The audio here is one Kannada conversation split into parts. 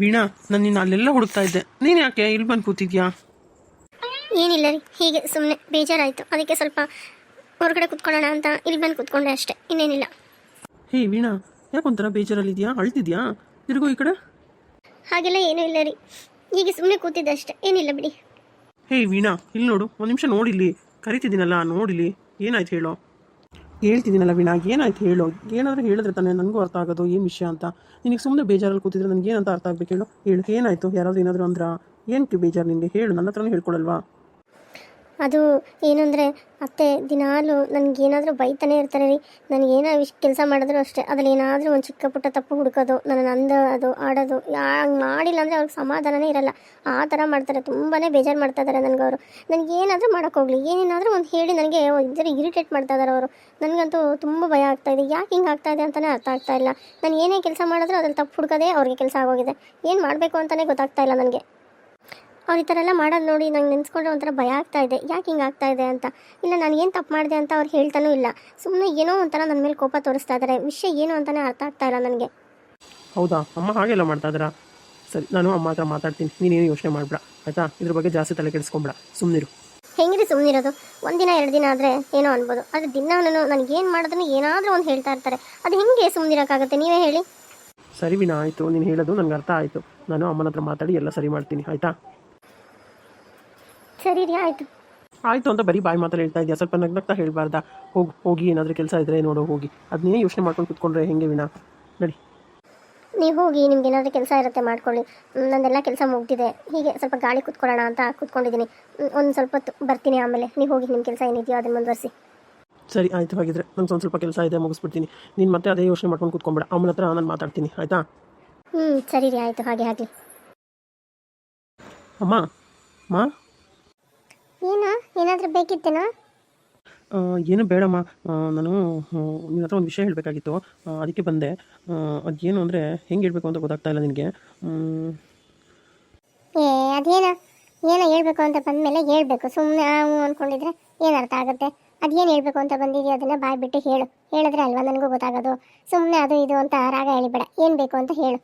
ವೀಣಾ ನಾನು ನಿನ್ನ ಅಲ್ಲೆಲ್ಲ ಹುಡುಕ್ತಾ ಇದ್ದೆ. ನೀನು ಯಾಕೆ ಇಲ್ಲಿ ಬಂದು ಕೂತಿದ್ಯಾ? ಏನಿಲ್ಲ ರೀ ಹೀಗೆ ಸುಮ್ಮನೆ ಬೇಜಾರಾಯಿತು. ಅದಕ್ಕೆ ಸ್ವಲ್ಪ ಹೊರಗಡೆ ಕುತ್ಕೊಳ್ಳೋಣ ಅಂತ ಇಲ್ಲಿ ಬಂದು ಕುತ್ಕೊಂಡೆ ಅಷ್ಟೇ ಇನ್ನೇನಿಲ್ಲ. ಹೇ ವೀಣಾ ಯಾಕೊಂಥರ ಬೇಜಾರಲ್ಲಿದ್ಯಾ? ಅಳ್ತಿದ್ಯಾ? ತಿರುಗೋ ಈ ಕಡೆ. ಹಾಗೆಲ್ಲ ಏನೂ ಇಲ್ಲ ರೀ. ಹೀಗೆ ಸುಮ್ಮನೆ ಕೂತಿದ್ದೆ ಅಷ್ಟೇ ಏನಿಲ್ಲ ಬಿಡಿ. ಹೇ ವೀಣಾ ಇಲ್ಲಿ ನೋಡು ಒಂದು ನಿಮಿಷ ನೋಡಿಲ್ಲಿ. ಕರಿತಿದ್ದೀನಲ್ಲ ನೋಡಿಲಿ ಏನಾಯ್ತು ಹೇಳೋ? ಹೇಳ್ತಿದ್ದೀನಲ್ಲ ವೀಣಾ ಏನಾಯ್ತು ಹೇಳು? ಏನಾದರೂ ಹೇಳಿದ್ರೆ ತಾನೇ, ನನಗೂ ಅರ್ಥ ಆಗೋದು ಏನು ವಿಷಯ ಅಂತ. ನಿನಗೆ ಸುಮ್ಮನೆ ಬೇಜಾರಲ್ಲಿ ಕೂತಿದ್ರೆ ನನಗೆ ಏನಂತ ಅರ್ಥ ಆಗಬೇಕು ಹೇಳು? ಹೇಳು, ಏನಾಯ್ತು? ಯಾರಾದರೂ ಏನಾದರೂ ಅಂದ್ರ? ಏನಕ್ಕೆ ಬೇಜಾರು ನಿನಗೆ? ಹೇಳು, ನನ್ನ ಹತ್ರನೂ ಹೇಳ್ಕೊಡಲ್ವಾ ಅದು ಏನು ಅಂದರೆ, ಅತ್ತೆ, ದಿನಾಲು ನನಗೇನಾದರೂ ಬೈತಾನೆ ಇರ್ತಾರೆ ರೀ. ನನಗೇನೋ ಇಷ್ಟು ಕೆಲಸ ಮಾಡಿದ್ರು ಅಷ್ಟೇ. ಅದ್ರಲ್ಲಿ ಏನಾದರೂ ಒಂದು ಚಿಕ್ಕ ಪುಟ್ಟ ತಪ್ಪು ಹುಡುಕೋದು, ನನ್ನ ಅಂದೋದು ಆಡೋದು ಹಂಗೆ ಮಾಡಿಲ್ಲ ಅಂದರೆ ಅವ್ರಿಗೆ ಸಮಾಧಾನನೇ ಇರಲ್ಲ. ಆ ಥರ ಮಾಡ್ತಾರೆ. ತುಂಬಾ ಬೇಜಾರು ಮಾಡ್ತಾ ಇದ್ದಾರೆ ನನಗೆ ಅವರು. ನನಗೇನಾದರೂ ಮಾಡೋಕ್ಕೋಗ್ಲಿ ಏನೇನಾದರೂ ಒಂದು ಹೇಳಿ ನನಗೆ ಇದ್ರೆ ಇರಿಟೇಟ್ ಮಾಡ್ತಾ ಇದ್ದಾರೆ ಅವರು. ನನಗಂತೂ ತುಂಬ ಭಯ ಆಗ್ತಾಯಿದೆ ಯಾಕೆ ಹಿಂಗೆ ಆಗ್ತಾಯಿದೆ ಅಂತಲೇ ಅರ್ಥ ಆಗ್ತಾ ಇಲ್ಲ. ನಾನು ಏನೇ ಕೆಲಸ ಮಾಡಿದ್ರೂ ಅದ್ರಲ್ಲಿ ತಪ್ಪು ಹುಡುಕೋದೇ ಅವ್ರಿಗೆ ಕೆಲಸ ಆಗೋಗಿದೆ. ಏನು ಮಾಡಬೇಕು ಅಂತಲೇ ಗೊತ್ತಾಗ್ತಾ ಇಲ್ಲ ನನಗೆ. ಅವ್ರು ಈ ಥರ ಎಲ್ಲ ಮಾಡೋದು ನೋಡಿ ನಂಗೆ ನೆನೆಸ್ಕೊಂಡ್ರೆ ಒಂಥರ ಭಯ ಆಗ್ತಾ ಇದೆ. ಯಾಕೆ ಹಿಂಗೆ ಆಗ್ತಾ ಇದೆ ಅಂತ? ಇಲ್ಲ ನಾನು ಏನು ತಪ್ಪು ಮಾಡಿದೆ ಅಂತ ಅವ್ರು ಹೇಳ್ತಾನೂ ಇಲ್ಲ. ಸುಮ್ಮನೆ ಏನೋ ಒಂಥರ ನನ್ನ ಮೇಲೆ ಕೋಪ ತೋರಿಸ್ತಾ ಇದ್ದಾರೆ ವಿಷಯ ಏನು ಅಂತಲೇ ಅರ್ಥ ಆಗ್ತಾ ಇಲ್ಲ ನನಗೆ. ಹೌದಾ? ಅಮ್ಮ ಹಾಗೆಲ್ಲ ಮಾಡ್ತಾ ಇದ್ದೀರಾ ಸರಿ ನಾನು ಅಮ್ಮ ಹತ್ರ ಮಾತಾಡ್ತೀನಿ. ನೀನೇನು ಯೋಚನೆ ಮಾಡ್ಬಿಡ ಆಯಿತಾ? ಇದ್ರ ಬಗ್ಗೆ ಜಾಸ್ತಿ ತಲೆ ಕೆಡಿಸ್ಕೊಂಬೇಡ. ಸುಮ್ಮನಿರು ಹೆಂಗ್ರಿ ಸುಮ್ಮನಿರೋದು ಒಂದಿನ ಎರಡು ದಿನ ಆದರೆ ಏನೋ ಅನ್ಬೋದು. ಆದರೆ ದಿನಾನು ನನಗೆ ಏನು ಮಾಡಿದ್ರು ಏನಾದರೂ ಒಂದು ಹೇಳ್ತಾ ಇರ್ತಾರೆ. ಅದು ಹೆಂಗೆ ಸುಮ್ಮನಿರೋಕ್ಕಾಗುತ್ತೆ ನೀವೇ ಹೇಳಿ. ಸರಿ ವಿನಾ ಆಯಿತು. ನೀನು ಹೇಳೋದು ನನಗೆ ಅರ್ಥ ಆಯಿತು. ನಾನು ಅಮ್ಮನ ಹತ್ರ ಮಾತಾಡಿ ಎಲ್ಲ ಸರಿ ಮಾಡ್ತೀನಿ ಆಯಿತಾ? ಸರಿ ರೀ ಆಯ್ತು. ಆಯ್ತು ಅಂತ ಬರೀ ಬಾಯಿ ಮಾತಲ್ಲಿ ಹೇಳ್ತಾ ಇದೆಯಾ? ಸ್ವಲ್ಪ ನಗ್ನಗ್ತಾ ಹೇಳ್ಬಾರ್ದಾ? ಹೋಗಿ ಹೋಗಿ ಏನಾದರೂ ಕೆಲಸ ಇದ್ದರೆ ನೋಡು ಹೋಗಿ. ಅದನ್ನೇ ಯೋಚನೆ ಮಾಡ್ಕೊಂಡು ಕುತ್ಕೊಂಡ್ರೆ ಹೆಂಗೆ ವೀಣಾ? ನಡಿ. ನೀವು ಹೋಗಿ ನಿಮ್ಗೆ ಏನಾದರೂ ಕೆಲಸ ಇರುತ್ತೆ ಮಾಡ್ಕೊಳ್ಳಿ. ನಂದೆಲ್ಲ ಕೆಲಸ ಮುಗ್ದಿದೆ. ಹೀಗೆ ಸ್ವಲ್ಪ ಗಾಳಿ ಕುತ್ಕೊಳ್ಳೋಣ ಅಂತ ಕೂತ್ಕೊಂಡಿದ್ದೀನಿ. ಒಂದು ಸ್ವಲ್ಪ ಹೊತ್ತು ಬರ್ತೀನಿ ಆಮೇಲೆ. ನೀವು ಹೋಗಿ ನಿಮ್ಮ ಕೆಲಸ ಏನಿದೆಯೋ ಅದನ್ನು ಮುಂದುವರಿಸಿ. ಸರಿ ಆಯ್ತು ಹಾಗಿದ್ರೆ. ನಂಗೆ ಒಂದು ಸ್ವಲ್ಪ ಕೆಲಸ ಇದೆ ಮುಗಿಸ್ಬಿಡ್ತೀನಿ. ನೀನು ಮತ್ತೆ ಅದೇ ಯೋಚನೆ ಮಾಡ್ಕೊಂಡು ಕುತ್ಕೊಂಬಿಡ ಅಮ್ಮನ ಹತ್ರ ನಾನು ಮಾತಾಡ್ತೀನಿ ಆಯ್ತಾ? ಹ್ಞೂ ಸರಿ ರೀ ಆಯಿತು. ಹಾಗೆ ಆಗಲಿ ಅಮ್ಮ ಮಾ? ಏನಾ ಏನಾದರೂ ಬೇಕಿತ್ತೇನಾ? ಏನು ಬೇಡಮ್ಮ. ನಾನು ನಿನ್ನ ಹತ್ರ ಒಂದು ವಿಷಯ ಹೇಳಬೇಕಾಗಿತ್ತು. ಅದಕ್ಕೆ ಬಂದೆ. ಅದೇನು ಅಂದರೆ ಹೆಂಗೆ ಹೇಳಬೇಕು ಅಂತ ಗೊತ್ತಾಗ್ತಾ ಇಲ್ಲ ನಿನಗೆ. ಏ ಅದೇನು? ಏನೋ ಹೇಳಬೇಕು ಅಂತ ಬಂದಮೇಲೆ ಹೇಳಬೇಕು. ಸುಮ್ಮನೆ ಅಂದ್ಕೊಂಡಿದ್ರೆ ಏನು ಅರ್ಥ ಆಗುತ್ತೆ? ಅದೇನು ಹೇಳಬೇಕು ಅಂತ ಬಂದಿದೆಯೋ ಅದನ್ನು ಬಾಯ್ಬಿಟ್ಟು ಹೇಳು. ಹೇಳಿದ್ರೆ ಅಲ್ವಾ? ನನಗೂ ಗೊತ್ತಾಗೋದು. ಸುಮ್ಮನೆ ಅದು ಇದು ಅಂತ ರಾಗ ಹೇಳಿಬೇಡ. ಏನು ಬೇಕು ಅಂತ ಹೇಳು.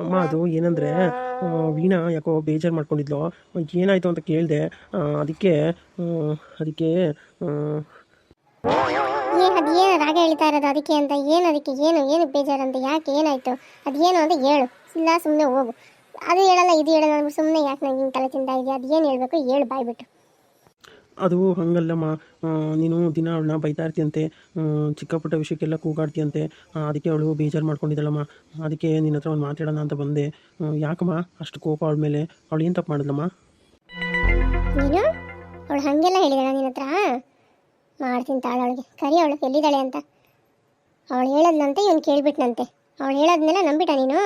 ಅಮ್ಮ ಅದು ಏನಂದ್ರೆ ವೀಣಾ ಯಾಕೋ ಬೇಜಾರು ಮಾಡ್ಕೊಂಡಿದ್ಲು. ಏನಾಯ್ತು ಅಂತ ಕೇಳಿದೆ. ಅದಕ್ಕೆ ಅದಕ್ಕೆ ಏನು ಅದೇನು ರಾಗ ಹೇಳ್ತಾ ಇರೋದು? ಅದಕ್ಕೆ ಅಂತ ಏನು, ಅದಕ್ಕೆ ಏನು ಏನು ಬೇಜಾರಂತ ಯಾಕೆ ಏನಾಯ್ತು? ಅದೇನು ಅಂತ ಹೇಳು. ಇಲ್ಲ ಸುಮ್ಮನೆ ಹೋಗು. ಅದು ಹೇಳಲ್ಲ, ಇದು ಹೇಳಲ್ಲ ಸುಮ್ಮನೆ ಯಾಕೆ ನಂಗೆ ಹಿಂಗೆ ತಲೆ ತಿಂತಾ ಇದೆಯಾ? ಅದು ಏನು ಹೇಳಬೇಕು, ಹೇಳು ಬಾಯ್ ಬಿಟ್ಟು ಅದು ಹಾಗಲ್ಲಮ್ಮ ನೀನು ದಿನ ಅವಳನ್ನ ಬೈತಾ ಇರ್ತೀಯಂತೆ ಚಿಕ್ಕ ವಿಷಯಕ್ಕೆಲ್ಲ ಕೂಗಾಡ್ತೀಯಂತೆ ಅದಕ್ಕೆ ಅವಳು ಬೇಜಾರು ಮಾಡ್ಕೊಂಡಿದ್ದಾಳಮ್ಮ ಅದಕ್ಕೆ ನಿನ್ನ ಹತ್ರ ಒಂದು ಮಾತಾಡೋಣ ಅಂತ ಬಂದೆ. ಯಾಕಮ್ಮ ಅಷ್ಟು ಕೋಪ ಅವಳ ಮೇಲೆ? ಅವಳು ಏನು ತಪ್ಪು ಮಾಡಿದ್ಲಮ್ಮ ನೀನು? ಅವಳು ಹಾಗೆಲ್ಲ ಹೇಳಿದಾಳ ನಿನ್ನ ಹತ್ರ? ಮಾಡ್ತೀನಿ ತಾಳು ಅವಳಿಗೆ. ಕರಿ ಅವಳು, ಎಲ್ಲಿದ್ದಾಳೆ ಅಂತ. ಅವಳು ಹೇಳದ್ನಂತೆ, ಇವನು ಕೇಳಿಬಿಟ್ನಂತೆ. ಅವಳು ಹೇಳೋದ್ನೆಲ್ಲ ನಂಬಿಟ ನೀನು?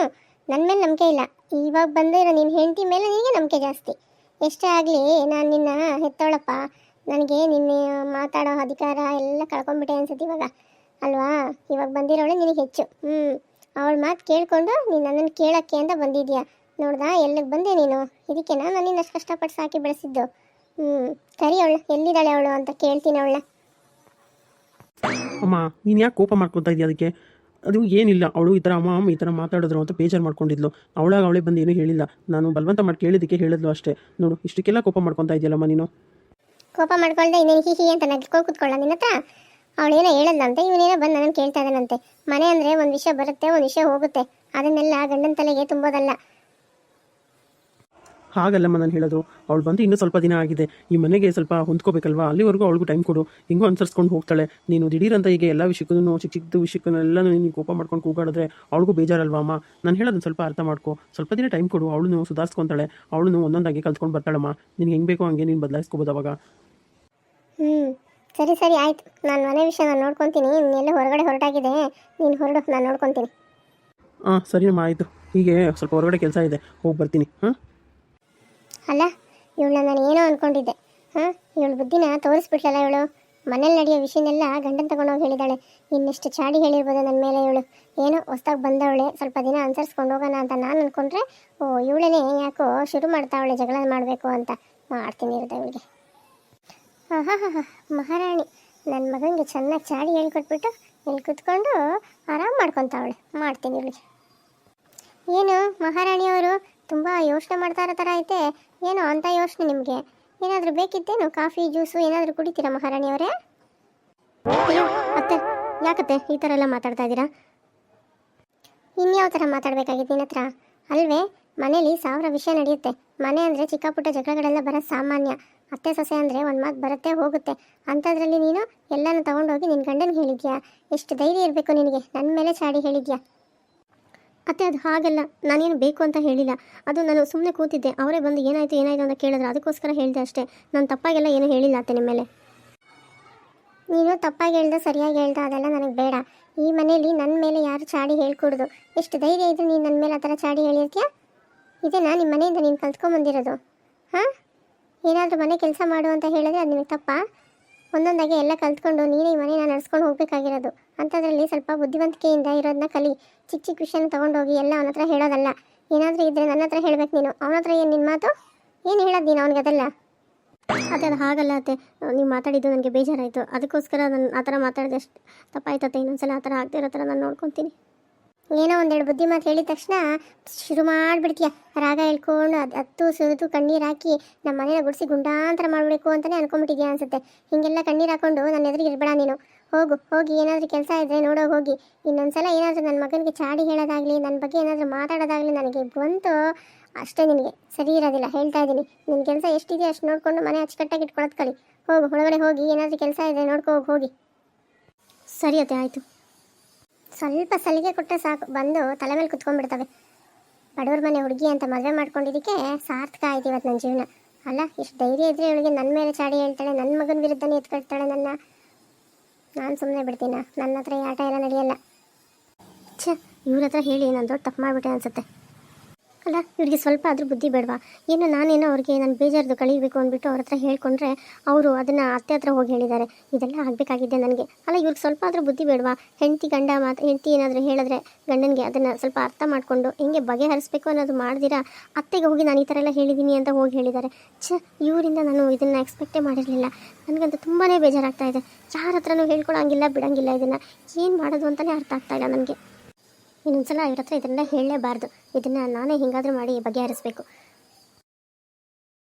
ನನ್ನ ಮೇಲೆ ನಂಬಿಕೆ ಇಲ್ಲ. ಇವಾಗ ಬಂದಿರೋ ನಿನ್ನ ಹೆಂಡತಿ ಮೇಲೆ ನಿನಗೆ ನಂಬಿಕೆ ಜಾಸ್ತಿ. ಎಷ್ಟೇ ಆಗಲಿ ನಾನು ನಿನ್ನ ಹೆತ್ತವಳಪ್ಪ. ನನಗೆ ನಿನ್ನೆ ಮಾತಾಡೋ ಅಧಿಕಾರ ಎಲ್ಲ ಕಳ್ಕೊಂಡ್ಬಿಟ್ಟೆ ಅನ್ಸುತ್ತೆ ಇವಾಗ. ಅಲ್ವಾ? ಇವಾಗ ಬಂದಿರೋಳೆ ನಿನಗೆ ಹೆಚ್ಚು. ಹ್ಞೂ ಅವಳ ಮಾತು ಕೇಳಿಕೊಂಡು ನೀನು ನನ್ನನ್ನು ಕೇಳೋಕ್ಕೆ ಅಂತ ಬಂದಿದ್ಯಾ? ನೋಡ್ದಾ? ಎಲ್ಲಿಗೆ ಬಂದೆ ನೀನು? ಇದಕ್ಕೆ ನಾನು ನಿನ್ನ ಅಷ್ಟು ಕಷ್ಟಪಟ್ಟು ಸಾಕಿ ಬೆಳೆಸಿದ್ದು? ಹ್ಞೂ ಕರಿ ಅವಳು, ಎಲ್ಲಿದ್ದಾಳೆ ಅವಳು ಅಂತ ಕೇಳ್ತೀನಿ ಅವಳ ಅಮ್ಮ, ನೀನು ಯಾಕೆ ಕೋಪ ಮಾಡ್ಕೊತಾ ಇದೆಯಾ ಅದಕ್ಕೆ? ಅದು ಏನಿಲ್ಲ. ಅವಳು ಈ ಥರ ಅಮ್ಮ ಅಮ್ಮ ಈ ಥರ ಮಾತಾಡಿದ್ರು ಅಂತ ಬೇಜಾರು ಮಾಡ್ಕೊಂಡಿದ್ಲು. ಅವಳಾಗ ಅವಳೇ ಬಂದು ಏನೂ ಹೇಳಿಲ್ಲ. ನಾನು ಬಲವಂತ ಮಾಡಿ ಕೇಳಿದ್ದಕ್ಕೆ ಹೇಳಿದ್ಲು ಅಷ್ಟೇ. ನೋಡು, ಇಷ್ಟಕ್ಕೆಲ್ಲ ಕೋಪ ಮಾಡ್ಕೊತಾ ಇದೆಯಲ್ಲಮ್ಮ ನೀನು? ಕೋಪ ಮಾಡ್ಕೊಳ್ದೆ ಇನ್ನೇನು ಹಿ ಹಿ ಅಂತ ನಗ್ಕೊಂಡು ಕೂತ್ಕೊಳ್ಳ ನಿನ್ನ ಹತ್ರ? ಅವಳೇನೋ ಹೇಳಲ್ಲಂತೆ ಇವನೇನೋ ಬಂದು ನನ್ನ ಕೇಳ್ತಾ ಇದ್ದಾನಂತೆ. ಮನೆ ಅಂದರೆ ಒಂದು ವಿಷಯ ಬರುತ್ತೆ, ಒಂದು ವಿಷಯ ಹೋಗುತ್ತೆ. ಅದನ್ನೆಲ್ಲ ಗಂಡನ ತಲೆಗೆ ತುಂಬೋದಲ್ಲ. ಹಾಗಲ್ಲಮ್ಮ ನಾನು ಹೇಳೋದು. ಅವಳು ಬಂದು ಇನ್ನೂ ಸ್ವಲ್ಪ ದಿನ ಆಗಿದೆ. ಈ ಮನೆಗೆ ಸ್ವಲ್ಪ ಹೊಂದ್ಕೋಬೇಕಲ್ವಾ? ಅಲ್ಲಿವರೆಗೂ ಅವಳಿಗೂ ಟೈಮ್ ಕೊಡು. ಹಿಂಗೂ ಅನುಸರಿಸ್ಕೊಂಡು ಹೋಗ್ತಾಳೆ. ನೀನು ದಿಢೀರಂತ ಈಗ ಎಲ್ಲ ವಿಷಯಕ್ಕೂ ಚಿಕ್ಕ ಚಿಕ್ಕ ವಿಷಯಕ್ಕೂ ಎಲ್ಲ ನೀನು ಕೋಪ ಮಾಡ್ಕೊಂಡು ಕೂಗಾಡಿದ್ರೆ ಅವಳಿಗೂ ಬೇಜಾರಲ್ವಾ ಅಮ್ಮ? ನಾನು ಹೇಳೋದನ್ನ ಸ್ವಲ್ಪ ಅರ್ಥ ಮಾಡ್ಕೊ. ಸ್ವಲ್ಪ ದಿನ ಟೈಮ್ ಕೊಡು. ಅವಳು ಸುಧಾರಿಸ್ಕೊಂತಾಳೆ. ಅವಳು ಒಂದೊಂದಾಗಿ ಕಲ್ತ್ಕೊಂಡು ಬರ್ತಾಳಮ್ಮ ನಿನ್ಗೆ ಹೆಂಗೆ ಬೇಕೋ ಹಂಗೆ ನೀನು ಬದಲಾಯಿಸ್ಕೋಬೋದು ಅವಾಗ. ಹ್ಞೂ ಸರಿ ಸರಿ ಆಯ್ತು. ನಾನು ಮನೆ ವಿಷಯ ನಾನು ನೋಡ್ಕೊತೀನಿ. ಇನ್ನೆಲ್ಲ ಹೊರಗಡೆ ಹೊರಟಾಗಿದೆ. ನೀನು ಹೊರಡು ನಾನು ನೋಡ್ಕೊತೀನಿ. ಹಾಂ ಸರಿನಮ್ಮ ಆಯಿತು. ಹೀಗೆ ಸ್ವಲ್ಪ ಹೊರಗಡೆ ಕೆಲಸ ಇದೆ. ಹೋಗಿ ಬರ್ತೀನಿ. ಹಾಂ? ಅಲ್ಲ ಇವಳನ್ನ ನಾನು ಏನೋ ಅಂದ್ಕೊಂಡಿದ್ದೆ ಹಾಂ? ಇವಳು ಬುದ್ಧಿನ ತೋರಿಸ್ಬಿಟ್ಲಲ್ಲ ಇವಳು? ಮನೇಲಿ ನಡೆಯೋ ವಿಷಯನೆಲ್ಲ ಗಂಡನ್ ತಗೊಂಡೋಗಿ ಹೇಳಿದಾಳೆ. ಇನ್ನೆಷ್ಟು ಚಾಡಿ ಹೇಳಿರ್ಬೋದು ನನ್ನ ಮೇಲೆ ಇವಳು. ಏನೋ ಹೊಸ್ದಾಗಿ ಬಂದವಳೆ, ಸ್ವಲ್ಪ ದಿನ ಅನುಸರಿಸ್ಕೊಂಡು ಹೋಗೋಣ ಅಂತ ನಾನು ಅಂದ್ಕೊಂಡ್ರೆ ಓ, ಇವಳೇನೆ ಯಾಕೋ ಶುರು ಮಾಡ್ತಾವಳೆ ಜಗಳ ಮಾಡಬೇಕು ಅಂತ ಮಾಡ್ತೀನಿ ಇರುತ್ತೆ ಅವಳಿಗೆ ಹಾಂ ಹಾಂ ಹಾಂ ಮಹಾರಾಣಿ. ನನ್ನ ಮಗನಿಗೆ ಚೆನ್ನಾಗಿ ಚಾಡಿ ಹೇಳ್ಕೊಟ್ಬಿಟ್ಟು ಇಲ್ಲಿ ಕುತ್ಕೊಂಡು ಆರಾಮ್ ಮಾಡ್ಕೊತಾವಳೆ ಮಾಡ್ತೀನಿ ಇವಳಿಗೆ. ಏನು ಮಹಾರಾಣಿಯವರು ತುಂಬ ಯೋಚನೆ ಮಾಡ್ತಾ ಇರೋ ಥರ ಐತೆ. ಏನೋ ಅಂತ ಯೋಚನೆ ನಿಮಗೆ. ಏನಾದರೂ ಬೇಕಿತ್ತೇನು? ಕಾಫಿ, ಜ್ಯೂಸು ಏನಾದರೂ ಕುಡಿತೀರಾ ಮಹಾರಾಣಿಯವರೇ ಅತ್ತೆ, ಯಾಕತ್ತೆ ಈ ಥರ ಎಲ್ಲ ಮಾತಾಡ್ತಾ ಇದ್ದೀರಾ? ಇನ್ಯಾವ ಥರ ಮಾತಾಡಬೇಕಾಗಿತ್ತು ನಿನ್ನ ಹತ್ರ? ಅಲ್ವೇ, ಮನೇಲಿ ಸಾವಿರ ವಿಷಯ ನಡೆಯುತ್ತೆ. ಮನೆ ಅಂದರೆ ಚಿಕ್ಕ ಪುಟ್ಟ ಜಗಳಗಳೆಲ್ಲ ಬರೋದು ಸಾಮಾನ್ಯ. ಅತ್ತೆ, ಸೊಸೆ ಅಂದರೆ ಒಂದು ಮಾತು ಬರುತ್ತೆ, ಹೋಗುತ್ತೆ. ಅಂಥದ್ರಲ್ಲಿ ನೀನು ಎಲ್ಲನೂ ತೊಗೊಂಡೋಗಿ ನಿನ್ನ ಗಂಡನಿಗೆ ಹೇಳಿದ್ಯಾ? ಎಷ್ಟು ಧೈರ್ಯ ಇರಬೇಕು ನಿನಗೆ. ನನ್ನ ಮೇಲೆ ಚಾಡಿ ಹೇಳಿದ್ಯಾ? ಅತ್ತೆ, ಅದು ಹಾಗಲ್ಲ. ನಾನೇನು ಬೇಕು ಅಂತ ಹೇಳಿಲ್ಲ. ಅದು ನಾನು ಸುಮ್ಮನೆ ಕೂತಿದ್ದೆ. ಅವರೇ ಬಂದು ಏನಾಯಿತು ಏನಾಯಿತು ಅಂತ ಕೇಳಿದ್ರು. ಅದಕ್ಕೋಸ್ಕರ ಹೇಳಿದೆ ಅಷ್ಟೇ. ನಾನು ತಪ್ಪಾಗೆಲ್ಲ ಏನೂ ಹೇಳಿಲ್ಲ ಅತ್ತೆ ನಿಮ್ಮ ಮೇಲೆ ನೀನು ತಪ್ಪಾಗಿ ಹೇಳ್ದೆ, ಸರಿಯಾಗಿ ಹೇಳ್ದೆ, ಅದೆಲ್ಲ ನನಗೆ ಬೇಡ. ಈ ಮನೇಲಿ ನನ್ನ ಮೇಲೆ ಯಾರು ಚಾಡಿ ಹೇಳ್ಕೊಡೋದು? ಎಷ್ಟು ಧೈರ್ಯ ಇದ್ರೆ ನೀನು ನನ್ನ ಮೇಲೆ ಆ ಥರ ಚಾಡಿ ಹೇಳಿರ್ತೀಯ? ಇದೇನಾ ನಿಮ್ಮ ಮನೆಯಿಂದ ನೀನು ಕಲ್ತ್ಕೊಂಬಂದಿರೋದು? ಹಾಂ? ಏನಾದರೂ ಮನೆ ಕೆಲಸ ಮಾಡು ಅಂತ ಹೇಳಿದ್ರೆ ಅದು ನಿಮಗೆ ತಪ್ಪಾ? ಒಂದೊಂದಾಗಿ ಎಲ್ಲ ಕಲ್ತ್ಕೊಂಡು ನೀನೇ ಈ ಮನೇನ ನಡ್ಸ್ಕೊಂಡು ಹೋಗ್ಬೇಕಾಗಿರೋದು. ಅಂಥದ್ರಲ್ಲಿ ಸ್ವಲ್ಪ ಬುದ್ಧಿವಂತಿಕೆಯಿಂದ ಇರೋದನ್ನ ಕಲಿ. ಚಿಕ್ಕ ಚಿಕ್ಕ ವಿಷಯನ ತೊಗೊಂಡೋಗಿ ಎಲ್ಲ ಅವನ ಹತ್ರ ಹೇಳೋದಲ್ಲ. ಏನಾದರೂ ಇದ್ದರೆ ನನ್ನ ಹತ್ರ ಹೇಳ್ಬೇಕು ನೀನು. ಅವನ ಹತ್ರ ಏನು ನಿನ್ನ ಮಾತು? ಏನು ಹೇಳೋದು ನೀನು ಅವನಿಗೆ ಅದೆಲ್ಲ? ಅದೇ, ಅದು ಹಾಗಲ್ಲ ಅತ್ತೆ. ನೀವು ಮಾತಾಡಿದ್ದು ನನಗೆ ಬೇಜಾರಾಯಿತು. ಅದಕ್ಕೋಸ್ಕರ ನಾನು ಆ ಥರ ಮಾತಾಡಿದೆ ಅಷ್ಟು ತಪ್ಪಾಯ್ತತ್ತೆ. ಇನ್ನೊಂದ್ಸಲ ಆ ಥರ ಆಗದೆ ಇರೋ ಥರ ನಾನು ನೋಡ್ಕೊತೀನಿ. ಏನೋ ಒಂದೆರಡು ಬುದ್ಧಿ ಮಾತು ಹೇಳಿದ ತಕ್ಷಣ ಶುರು ಮಾಡಿಬಿಡ್ತೀಯ. ರಾಗ ಹೇಳ್ಕೊಂಡು ಅದು ಹತ್ತು ಸುರಿದು ಕಣ್ಣೀರು ಹಾಕಿ ನಮ್ಮ ಮನೇನ ಗುಡಿಸಿ ಗುಂಡಾಂತರ ಮಾಡಬೇಕು ಅಂತಲೇ ಅನ್ಕೊಂಬಿಟ್ಟಿದ್ಯಾ ಅನ್ಸುತ್ತೆ. ಹೀಗೆಲ್ಲ ಕಣ್ಣೀರು ಹಾಕೊಂಡು ನನ್ನ ಎದುರಿಗೆ ಇರಬೇಡ ನೀನು. ಹೋಗು, ಹೋಗಿ, ಏನಾದರೂ ಕೆಲಸ ಇದ್ದರೆ ನೋಡೋಗಿ ಹೋಗಿ. ಇನ್ನೊಂದ್ಸಲ ಏನಾದರೂ ನನ್ನ ಮಗನಿಗೆ ಚಾಡಿ ಹೇಳೋದಾಗಲಿ ನನ್ನ ಬಗ್ಗೆ ಏನಾದರೂ ಮಾತಾಡೋದಾಗಲಿ ನನಗೆ ಬಂತು ಅಷ್ಟೇ ನಿನಗೆ. ಸರಿ ಇರೋದಿಲ್ಲ, ಹೇಳ್ತಾ ಇದ್ದೀನಿ. ನಿನ್ನ ಕೆಲಸ ಎಷ್ಟಿದೆಯೋ ಅಷ್ಟು ನೋಡಿಕೊಂಡು ಮನೆ ಅಚ್ಚುಕಟ್ಟಾಗಿ ಇಟ್ಕೊಳ್ಳೋದು ಕಳಿ ಹೋಗು, ಒಳಗಡೆ ಹೋಗಿ ಏನಾದರೂ ಕೆಲಸ ಇದೆ ನೋಡ್ಕೋ ಹೋಗಿ. ಸರಿ ಅತ್ತೆ, ಆಯಿತು. ಸ್ವಲ್ಪ ಸಲಿಗೆ ಕೊಟ್ಟರೆ ಸಾಕು. ಬಂದು ತಲೆ ಮೇಲೆ ಕುತ್ಕೊಂಡ್ಬಿಡ್ತವೆ. ಬಡವ್ರ ಮನೆ ಹುಡುಗಿ ಅಂತ ಮದುವೆ ಮಾಡ್ಕೊಂಡಿದ್ದಕ್ಕೆ ಸಾರ್ಥಕ ಆಯ್ತು ಇವತ್ತು ನನ್ನ ಜೀವನ. ಅಲ್ಲ, ಇಷ್ಟು ಧೈರ್ಯ ಇದ್ರೆ ಇವಳಿಗೆ ನನ್ನ ಮೇಲೆ ಚಾಡಿ ಹೇಳ್ತಾಳೆ ನನ್ನ ಮಗನ ವಿರುದ್ಧನೇ ಎತ್ಕೊಳ್ತಾಳೆ ನನ್ನ. ನಾನು ಸುಮ್ಮನೆ ಬಿಡ್ತೀನ? ನನ್ನ ಹತ್ರ ಈ ಆಟ ಎಲ್ಲ ನಡೆಯಲ್ಲ. ಛ, ಇವ್ರ ಹತ್ರ ಹೇಳಿ, ನಾನು ದೊಡ್ಡ ತಪ್ಪು ಮಾಡಿಬಿಟ್ಟೆ ಅನ್ಸುತ್ತೆ. ಅಲ್ಲ, ಇವರಿಗೆ ಸ್ವಲ್ಪ ಆದರೂ ಬುದ್ಧಿ ಬೇಡವಾ? ಏನು ನಾನೇನೋ ಅವ್ರಿಗೆ ನಾನು ಬೇಜಾರದು ಕಳೀಬೇಕು ಅಂದ್ಬಿಟ್ಟು ಅವ್ರ ಹತ್ರ ಹೇಳ್ಕೊಂಡ್ರೆ ಅವರು ಅದನ್ನು ಅತ್ತೆ ಹತ್ರ ಹೋಗಿ ಹೇಳಿದ್ದಾರೆ. ಇದೆಲ್ಲ ಆಗಬೇಕಾಗಿದೆ ನನಗೆ. ಅಲ್ಲ, ಇವ್ರಿಗೆ ಸ್ವಲ್ಪ ಆದರೂ ಬುದ್ಧಿ ಬೇಡವಾ? ಹೆಂಡತಿ ಗಂಡ ಮಾತು, ಹೆಂಡತಿ ಏನಾದರೂ ಹೇಳಿದ್ರೆ ಗಂಡನಿಗೆ ಅದನ್ನು ಸ್ವಲ್ಪ ಅರ್ಥ ಮಾಡಿಕೊಂಡು ಹೆಂಗೆ ಬಗೆಹರಿಸ್ಬೇಕು ಅನ್ನೋದು ಮಾಡ್ದಿರಾ? ಅತ್ತೆಗೆ ಹೋಗಿ ನಾನು ಈ ಥರ ಎಲ್ಲ ಹೇಳಿದ್ದೀನಿ ಅಂತ ಹೋಗಿ ಹೇಳಿದ್ದಾರೆ. ಛ, ಇವರಿಂದ ನಾನು ಇದನ್ನು ಎಕ್ಸ್ಪೆಕ್ಟೇ ಮಾಡಿರಲಿಲ್ಲ. ನನಗಂತೂ ತುಂಬಾ ಬೇಜಾರಾಗ್ತಾ ಇದೆ. ಯಾರ ಹತ್ರನೂ ಹೇಳ್ಕೊಳಂಗಿಲ್ಲ ಬಿಡೋಂಗಿಲ್ಲ ಇದನ್ನು. ಏನು ಮಾಡೋದು ಅಂತಲೇ ಅರ್ಥ ಆಗ್ತಾ ಇಲ್ಲ ನನಗೆ. ಇನ್ನೊಂದ್ಸಲ ಇವ್ರ ಹತ್ರ ಇದನ್ನ ಹೇಳಲೇಬಾರ್ದು. ಇದನ್ನ ನಾನೇ ಹಿಂಗಾದರೂ ಮಾಡಿ ಬಗೆಹರಿಸ್ಬೇಕು.